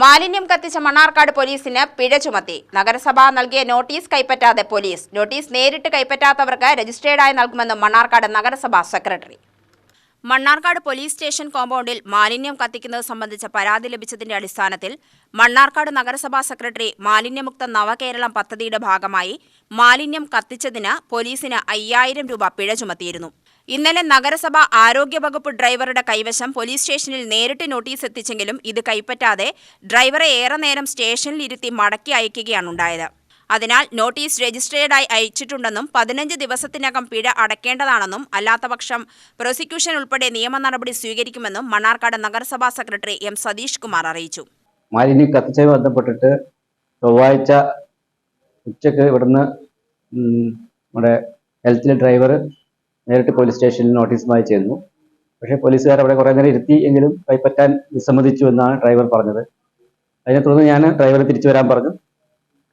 മാലിന്യം കത്തിച്ച മണ്ണാർക്കാട് പോലീസിന് പിഴ ചുമത്തി. നഗരസഭ നൽകിയ നോട്ടീസ് കൈപ്പറ്റാതെ പോലീസ്. നോട്ടീസ് നേരിട്ട് കൈപ്പറ്റാത്തവർക്ക് രജിസ്ട്രേഡായി നൽകുമെന്ന് മണ്ണാർക്കാട് നഗരസഭാ സെക്രട്ടറി. മണ്ണാർക്കാട് പോലീസ് സ്റ്റേഷൻ കോമ്പൗണ്ടിൽ മാലിന്യം കത്തിക്കുന്നത് സംബന്ധിച്ച പരാതി ലഭിച്ചതിന്റെ അടിസ്ഥാനത്തിൽ മണ്ണാർക്കാട് നഗരസഭാ സെക്രട്ടറി മാലിന്യമുക്ത നവകേരളം പദ്ധതിയുടെ ഭാഗമായി മാലിന്യം കത്തിച്ചതിന് പോലീസിന് അയ്യായിരം രൂപ പിഴ ചുമത്തിയിരുന്നു. ഇന്നലെ നഗരസഭ ആരോഗ്യവകുപ്പ് ഡ്രൈവറുടെ കൈവശം പോലീസ് സ്റ്റേഷനിൽ നേരിട്ട് നോട്ടീസ് എത്തിച്ചെങ്കിലും ഇത് കൈപ്പറ്റാതെ ഡ്രൈവറെ ഏറെ നേരം സ്റ്റേഷനിൽ ഇരുത്തി മടക്കി അയക്കുകയാണുണ്ടായത് അതിനാൽ നോട്ടീസ് രജിസ്ട്രേർഡായി അയച്ചിട്ടുണ്ടെന്നും പതിനഞ്ച് ദിവസത്തിനകം പിഴ അടയ്ക്കേണ്ടതാണെന്നും അല്ലാത്തപക്ഷം പ്രോസിക്യൂഷൻ ഉൾപ്പെടെ നിയമ നടപടി സ്വീകരിക്കുമെന്നും മണ്ണാർക്കാട് നഗരസഭാ സെക്രട്ടറി എം സതീഷ് കുമാർ അറിയിച്ചു. മാലിന്യം കത്തിച്ചതുമായി ബന്ധപ്പെട്ടിട്ട് ചൊവ്വാഴ്ച ഉച്ചയ്ക്ക് ഇവിടുന്ന് നമ്മുടെ ഹെൽത്തിലെ ഡ്രൈവർ നേരിട്ട് പോലീസ് സ്റ്റേഷനിൽ നോട്ടീസുമായി ചെന്നു. പക്ഷേ പോലീസുകാർ അവിടെ കുറേ നേരം ഇരുത്തി എങ്കിലും കൈപ്പറ്റാൻ വിസമ്മതിച്ചു എന്നാണ് ഡ്രൈവർ പറഞ്ഞത്. അതിനെ തുടർന്ന് ഞാൻ ഡ്രൈവറെ തിരിച്ചു വരാൻ പറഞ്ഞു.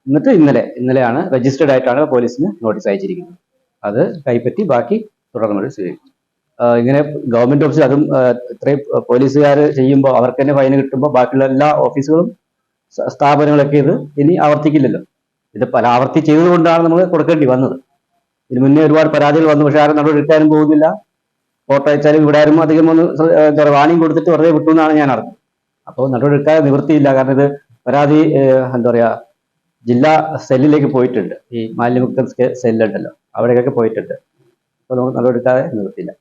എന്നിട്ട് ഇന്നലെ ഇന്നലെയാണ് രജിസ്റ്റേർഡ് ആയിട്ടാണ് പോലീസിന് നോട്ടീസ് അയച്ചിരിക്കുന്നത്. അത് കൈപ്പറ്റി ബാക്കി തുടർന്ന് സ്വീകരിക്കും ആഹ് ഇങ്ങനെ ഗവൺമെന്റ് ഓഫീസ് അതും ഇത്രയും പോലീസുകാർ ചെയ്യുമ്പോൾ അവർക്ക് തന്നെ ഫൈൻ കിട്ടുമ്പോൾ ബാക്കിയുള്ള എല്ലാ ഓഫീസുകളും സ്ഥാപനങ്ങളൊക്കെ ഇത് ഇനി ആവർത്തിക്കില്ലല്ലോ. ഇത് പല ആവർത്തി ചെയ്തുകൊണ്ടാണ് നമ്മൾ കൊടുക്കേണ്ടി വന്നത്. ഇതിന് മുന്നേ ഒരുപാട് പരാതികൾ വന്നു പക്ഷെ ആരും നടപടി എടുക്കാനും പോകുന്നില്ല. ഫോട്ടോ അയച്ചാലും ഇവിടെ ആരും അധികം ഒന്ന് എന്താ പറയുക വാണിംഗ് കൊടുത്തിട്ട് വെറുതെ വിട്ടു എന്നാണ് ഞാൻ അറിഞ്ഞത്. അപ്പോൾ നടപടി എടുക്കാൻ നിവൃത്തിയില്ല. കാരണം ഇത് പരാതി എന്താ പറയാ ജില്ലാ സെല്ലിലേക്ക് പോയിട്ടുണ്ട്. ഈ മാലിന്യമുക്ത സെല്ലുണ്ടല്ലോ അവിടേക്കൊക്കെ പോയിട്ടുണ്ട്. അപ്പോൾ നമുക്ക് നടപടി എടുക്കാതെ നിവൃത്തിയില്ല.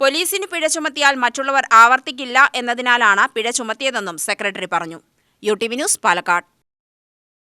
പോലീസിന് പിഴ ചുമത്തിയാൽ മറ്റുള്ളവർ ആവർത്തിക്കില്ല എന്നതിനാലാണ് പിഴ ചുമത്തിയതെന്നും സെക്രട്ടറി പറഞ്ഞു. U T V news Palakkad.